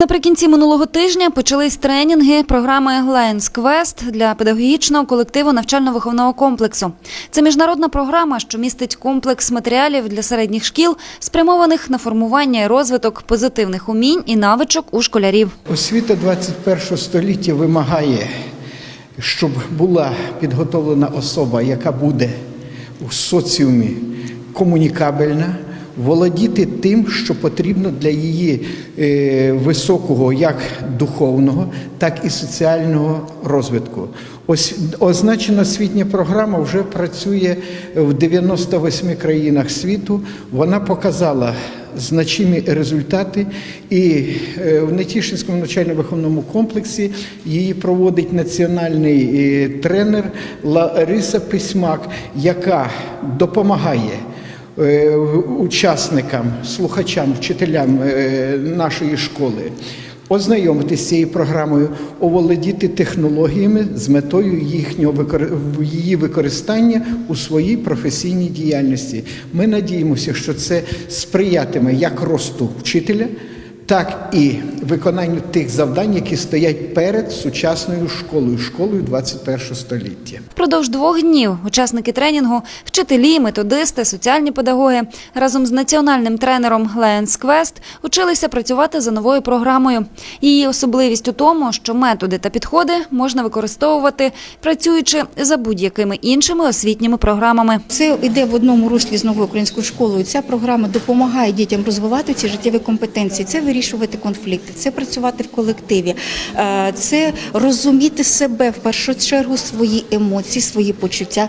Наприкінці минулого тижня почались тренінги програми Lions Quest для педагогічного колективу навчально-виховного комплексу. Це міжнародна програма, що містить комплекс матеріалів для середніх шкіл, спрямованих на формування і розвиток позитивних умінь і навичок у школярів. Освіта 21 століття вимагає, щоб була підготовлена особа, яка буде у соціумі комунікабельна, володіти тим, що потрібно для її е, високого як духовного, так і соціального розвитку. Ось означена освітня програма вже працює в 98 країнах світу. Вона показала значимі результати, і е, в Нетішинському навчально-виховному комплексі її проводить національний е, тренер Лариса Письмак, яка допомагає учасникам, слухачам, вчителям е, нашої школи. Ознайомитися з цією програмою, оволодіти технологіями з метою їхнього її використання у своїй професійній діяльності. Ми надіємося, що це сприятиме як росту вчителя, так і виконанню тих завдань, які стоять перед сучасною школою, школою 21 століття. Впродовж двох днів учасники тренінгу, вчителі, методисти, соціальні педагоги разом з національним тренером Lions Quest училися працювати за новою програмою. Її особливість у тому, що методи та підходи можна використовувати, працюючи за будь-якими іншими освітніми програмами. Це йде в одному руслі з новою українською школою. Ця програма допомагає дітям розвивати ці життєві компетенції, це вирішувати конфлікти, це працювати в колективі, е, це розуміти себе в першу чергу, свої емоції, свої почуття.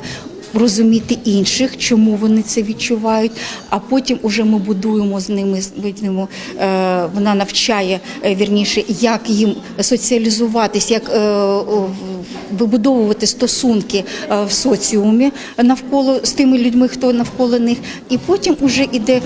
Розуміти інших, чому вони це відчувають, а потім уже ми будуємо з ними ними, е, вона навчає е, вірніше, як їм соціалізуватись, як вибудовувати стосунки в соціумі навколо з тими людьми, хто навколо них, і потім уже іде.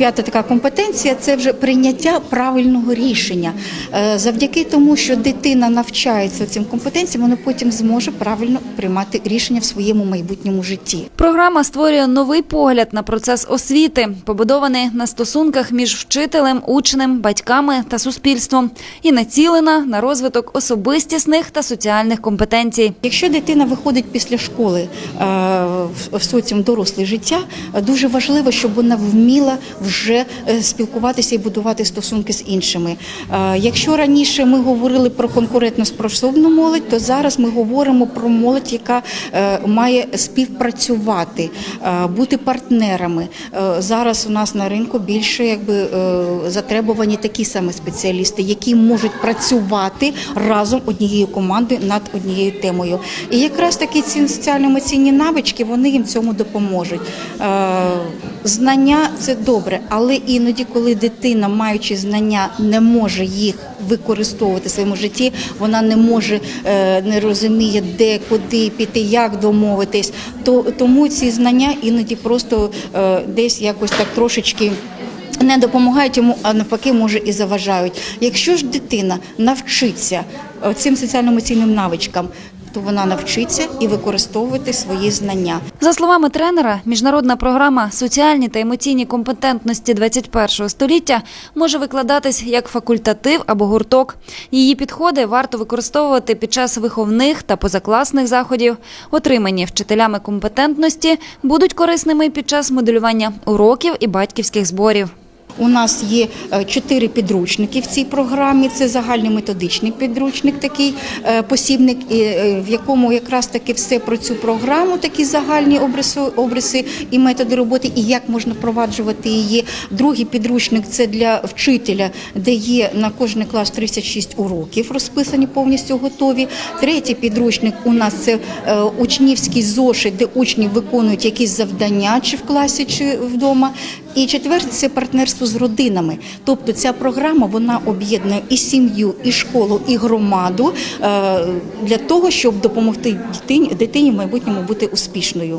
П'ята така компетенція це вже прийняття правильного рішення. Е, Завдяки тому, що дитина навчається цим компетенціям, вона потім зможе правильно приймати рішення в своєму майбутньому житті. Програма створює новий погляд на процес освіти, побудований на стосунках між вчителем, учнем, батьками та суспільством, і націлена на розвиток особистісних та соціальних компетенцій. Якщо дитина виходить після школи е, в- в соціум доросле життя, е, дуже важливо, щоб вона вміла вже е, спілкуватися і будувати стосунки з іншими. Е, Якщо раніше ми говорили про конкурентно-способну молодь, то зараз ми говоримо про молодь, яка е, має співпрацювати, бути партнерами. Зараз у нас на ринку більше якби затребувані такі саме спеціалісти, які можуть працювати разом однією командою над однією темою. І якраз такі ці соціально-емоційні навички вони їм цьому допоможуть. Знання це добре, але іноді, коли дитина, маючи знання, не може їх використовувати в своєму житті, вона не може е, не розуміє, де, куди піти, як домовитись, то тому ці знання іноді просто е, десь якось так трошечки. Не допомагають йому, а навпаки, може і заважають. Якщо ж дитина навчиться е, цим соціально-емоційним навичкам, то вона навчиться і використовувати свої знання. За словами тренера, міжнародна програма соціальні та емоційні компетентності 21 століття може викладатись як факультатив або гурток. Її підходи варто використовувати під час виховних та позакласних заходів. Отримані вчителями компетентності будуть корисними під час моделювання уроків і батьківських зборів. У нас є е, чотири підручники в цій програмі. Це загальний методичний підручник, такий е, посібник, е, в якому якраз таки все про цю програму, такі загальні обриси, обриси і методи роботи, і як можна впроваджувати її. Другий підручник це для вчителя, де є на кожний клас 36 уроків, розписані повністю готові. Третій підручник у нас це е, учнівський зошит, де учні виконують якісь завдання, чи в класі, чи вдома. І четверте це партнерство з родинами. Тобто ця програма вона об'єднує і сім'ю, і школу, і громаду е, для того, щоб допомогти дитині, дитині в майбутньому бути успішною.